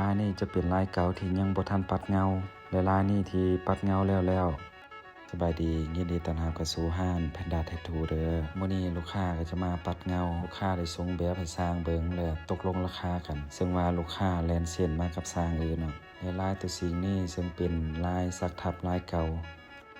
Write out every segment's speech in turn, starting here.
ลายนี่จะเป็นลายเก่าที่ยังบ่ทันปัดเงาและลายนี่ที่ปัดเงาแล้วแล้วสบายดียินดีต้อนรับกับสู่ห้านแพนด้าแททูเด้อมื้อนี้ลูกค้าก็จะมาปัดเงา ลูกค้าได้ส่งแบบให้สร้างเบิงแล้วตกลงราคากัน ซึ่งว่าลูกค้าแลนเซ็นมากับสร้างอื่นเนาะและลายตัวสิ่งนี้ซึ่งเป็นลายสักทับลายเก่า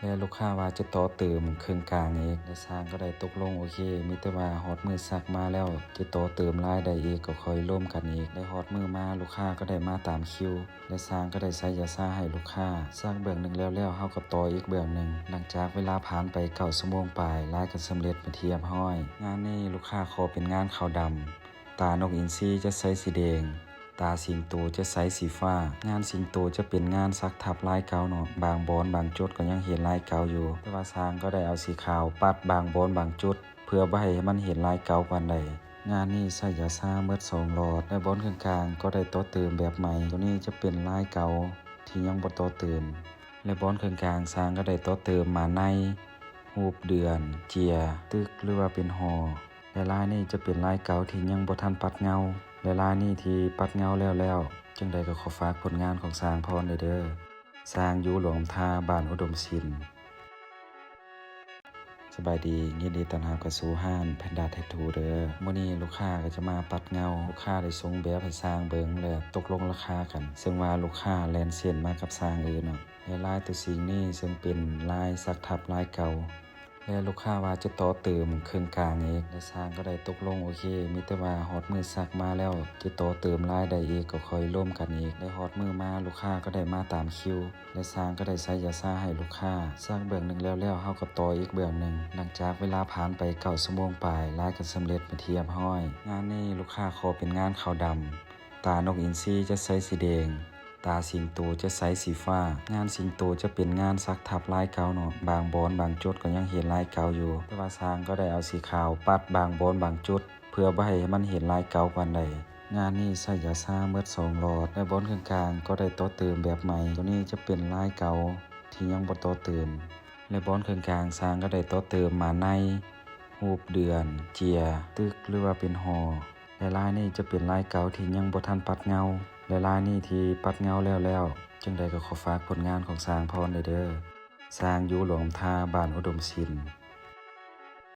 และลูกค้าว่าจะต่อเติมเครื่องกลางเองและสร้างก็ได้ตกลงโอเค มีแต่ว่าฮอดมือซักมาแล้ว จะต่อเติมรายได้อีกก็ค่อยร่วมกันอีกและฮอดมือมาลูกค้าก็ได้มาตามคิว และสร้างก็ได้ใส่ยาซ่าให้ลูกค้า สร้างเบื้องหนึ่งแล้วแล้วเฮาก็ต่ออีกเบื้องหนึ่งหลังจากเวลาผ่านไปเก้าชั่วโมงปลายรายกันสำเร็จเป็นที่เรียบร้อย งานนี้ลูกค้าขอเป็นงานขาวดำตานกอินทรีจะใส่สีแดง ตาสิงโตจะใสสีฟ้า งานสิงโตจะเป็นงานซักทับลายเก่าเนาะบางบอนบางจุดก็ยังเห็นลายเก่าอยู่ แต่ว่าสร้างก็ได้เอาสีขาวปัดบางบอนบางจุด เพื่อบ่ให้มันเห็นลายเก่าปานใดงานนี้ใส่ยาซ่าเมิดสองหลอดและบอนกลางๆก็ได้ต่อเติมแบบใหม่ ตัวนี้จะเป็นลายเก่าที่ยังบ่ต่อเติม และบอนกลางๆสร้างก็ได้ต่อเติมมาในรูเดือน เจีย ตึกหรือว่าเป็นหอและลายนี้จะเป็นลายเก่าที่ยังบ่ทันปัดเงา และลายนี้ที่ปัดเงาแล้วแล้วจึงใดก็ขอฝากผลงานของสร้างพรเด้อสร้างอยู่หลวงทาบ้านอุดมศิลป์สบายดียินดีต้อนรับเข้าสู่ห้านแพนด้าแททูเด้อมื้อนี้ลูกค้าก็จะมาปัดเงา ลูกค้าได้ส่งแบบให้สร้างเบิงแล้วตกลงราคากัน ซึ่งว่าลูกค้าแลนเส้นมากับสร้างอื่นเนาะและลายตัวสิ่งนี้ซึ่งเป็นลายสักทับลายเก่า และลูกค้าว่าจะต่อเติมเครื่องกลางเองและสร้างก็ได้ตกลงโอเค มีแต่ว่าฮอดมือซักมาแล้วจะต่อเติมรายได้อีกก็ค่อยร่วมกันอีกและฮอดมือมาลูกค้าก็ได้มาตามคิว และสร้างก็ได้ใส่ยาซ่าให้ลูกค้าสร้างเบื้องหนึ่งแล้วแล้วเฮาก็ต่ออีกเบื้องหนึ่งหลังจากเวลาผ่านไปเก้าชั่วโมงปลายรายกันสำเร็จเป็นที่เรียบร้อย งานนี้ลูกค้าขอเป็นงานขาวดำตานกอินทรีจะใส่สีแดง ตาสิงโตจะใสสีฟ้า งานสิงโตจะเป็นงานซักทับลายเก่าเนาะบางบอนบางจุดก็ยังเห็นลายเก่าอยู่ แต่ว่าสร้างก็ได้เอาสีขาวปัดบางบอนบางจุด เพื่อบ่ให้มันเห็นลายเก่าปานใดงานนี้ใส่ยาซ่าเมื่อสองหลอดและบอนกลางๆก็ได้ต่อเติมแบบใหม่ ตัวนี้จะเป็นลายเก่าที่ยังบ่ต่อเติม และบอนกลางๆสร้างก็ได้ต่อเติมมาในรูเดือน เจีย ตึกหรือว่าเป็นหอและลายนี้จะเป็นลายเก่าที่ยังบ่ทันปัดเงา และลายนี้ที่ปัดเงาแล้วแล้วจึงได้ก็ขอฝากผลงานของสร้างพรเด้อเด้อสร้างยูหลวงทาบ้านอุดมศิลป์